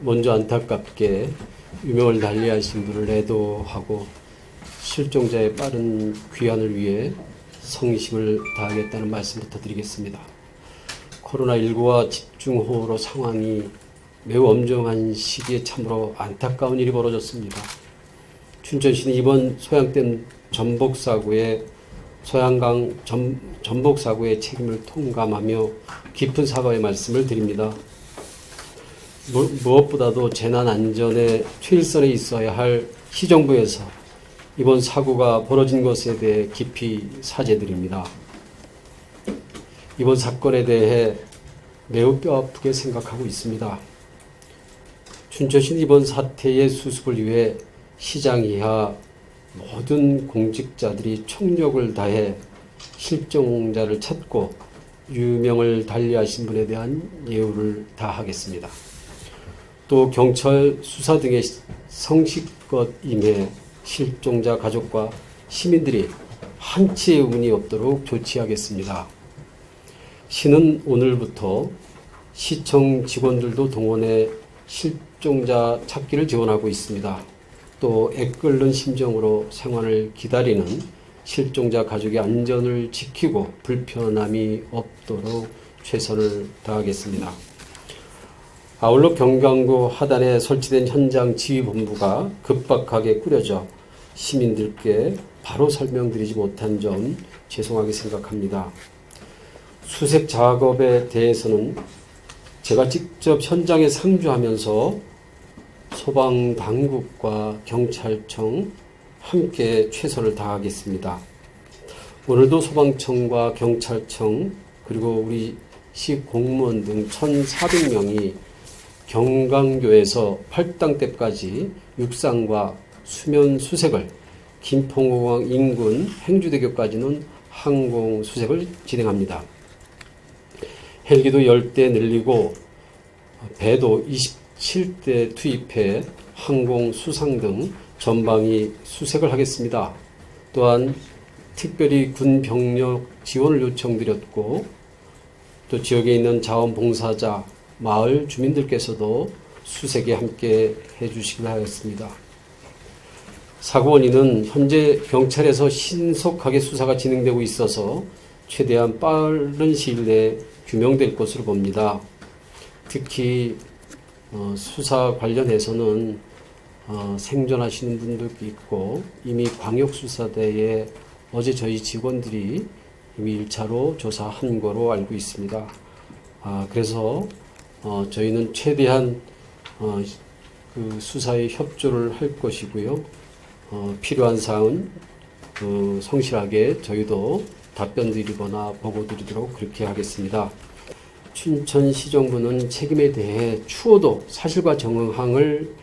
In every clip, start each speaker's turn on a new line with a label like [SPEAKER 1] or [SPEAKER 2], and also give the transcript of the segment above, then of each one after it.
[SPEAKER 1] 먼저 안타깝게 유명을 달리하신 분을 애도하고 실종자의 빠른 귀환을 위해 성심을 다하겠다는 말씀부터 드리겠습니다. 코로나19와 집중호우로 상황이 매우 엄정한 시기에 참으로 안타까운 일이 벌어졌습니다. 춘천시는 이번 소양댐 전복사고에 소양강 전, 전복 사고의 책임을 통감하며 깊은 사과의 말씀을 드립니다. 무, 무엇보다도 재난 안전의 최일선에 있어야 할 시정부에서 이번 사고가 벌어진 것에 대해 깊이 사죄드립니다. 이번 사건에 대해 매우 뼈아프게 생각하고 있습니다. 춘천시는 이번 사태의 수습을 위해 시장 이하 모든 공직자들이 총력을 다해 실종자를 찾고 유명을 달리하신 분에 대한 예우를 다하겠습니다. 또 경찰 수사 등의 성실껏 임해 실종자 가족과 시민들이 한치의 의문이 없도록 조치하겠습니다. 시는 오늘부터 시청 직원들도 동원해 실종자 찾기를 지원하고 있습니다. 또 애끓는 심정으로 생활을 기다리는 실종자 가족의 안전을 지키고 불편함이 없도록 최선을 다하겠습니다. 아울러 경강구 하단에 설치된 현장 지휘본부가 급박하게 꾸려져 시민들께 바로 설명드리지 못한 점 죄송하게 생각합니다. 수색 작업에 대해서는 제가 직접 현장에 상주하면서 소방 당국과 경찰청 함께 최선을 다하겠습니다. 오늘도 소방청과 경찰청 그리고 우리 시 공무원 등 1,400명이 경강교에서 팔당대까지 육상과 수면 수색을 김포공항 인근 행주대교까지는 항공 수색을 진행합니다. 헬기도 10대 늘리고 배도 27대 투입해 항공 수상 등 전방위 수색을 하겠습니다. 또한 특별히 군 병력 지원을 요청드렸고 또 지역에 있는 자원봉사자, 마을 주민들께서도 수색에 함께 해주시길 하였습니다. 사고 원인은 현재 경찰에서 신속하게 수사가 진행되고 있어서 최대한 빠른 시일 내에 규명될 것으로 봅니다. 특히 어, 수사 관련해서는 어, 생존하시는 분들도 있고 이미 광역수사대에 어제 저희 직원들이 이미 1차로 조사한 거로 알고 있습니다. 아, 그래서 어, 저희는 최대한 어, 그 수사에 협조를 할 것이고요. 어, 필요한 사항은 그 성실하게 저희도 답변 드리거나 보고 드리도록 그렇게 하겠습니다. 춘천 시정부는 책임에 대해 추호도 사실과 정황을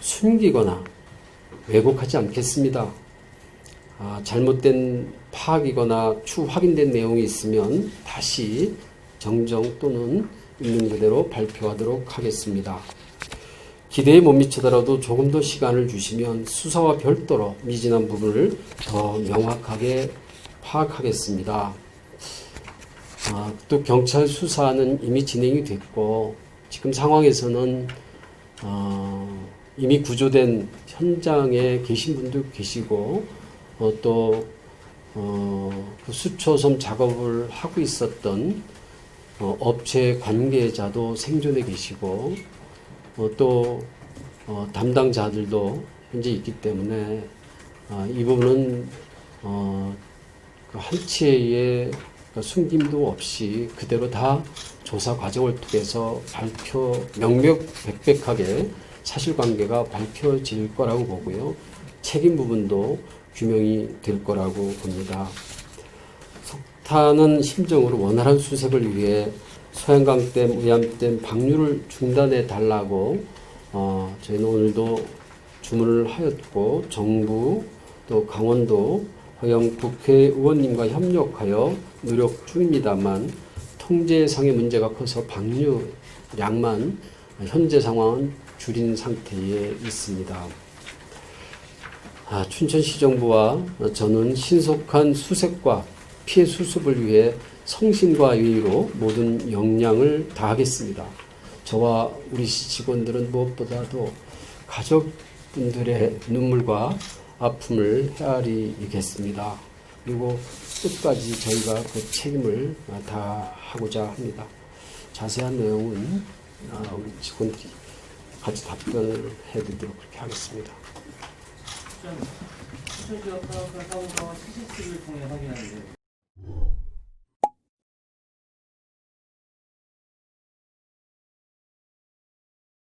[SPEAKER 1] 숨기거나 왜곡하지 않겠습니다. 아, 잘못된 파악이거나 추 확인된 내용이 있으면 다시 정정 또는 있는 그대로 발표하도록 하겠습니다. 기대에 못 미치더라도 조금 더 시간을 주시면 수사와 별도로 미진한 부분을 더 명확하게 파악하겠습니다. 아, 또 경찰 수사는 이미 진행이 됐고 지금 상황에서는 어, 이미 구조된 현장에 계신 분도 계시고 어, 또 어, 그 수초섬 작업을 하고 있었던 어, 업체 관계자도 생존해 계시고 어, 또 어, 담당자들도 현재 있기 때문에 어, 이 부분은 어, 그 한치의 그 숨김도 없이 그대로 다 조사 과정을 통해서 발표 명명백백하게 사실관계가 밝혀질 거라고 보고요. 책임 부분도 규명이 될 거라고 봅니다. 석탄은 심정으로 원활한 수색을 위해 소양강댐, 의암댐 방류를 중단해 달라고 어, 저희는 오늘도 주문을 하였고 정부 또 강원도 허영 국회의원님과 협력하여 노력 중입니다만 통제상의 문제가 커서 방류량만 현재 상황은 줄인 상태에 있습니다. 아, 춘천시 정부와 저는 신속한 수색과 피해 수습을 위해 성신과 예의로 모든 역량을 다하겠습니다. 저와 우리 시 직원들은 무엇보다도 가족분들의 눈물과 아픔을 헤아리겠습니다. 그리고 끝까지 저희가 그 책임을 다하고자 합니다. 자세한 내용은 아, 우리 직원들이 같이 답변을 해드리도록 그렇게 하겠습니다.
[SPEAKER 2] 추천지역 사업과 사무과와 CCTV를 통해 확인하는데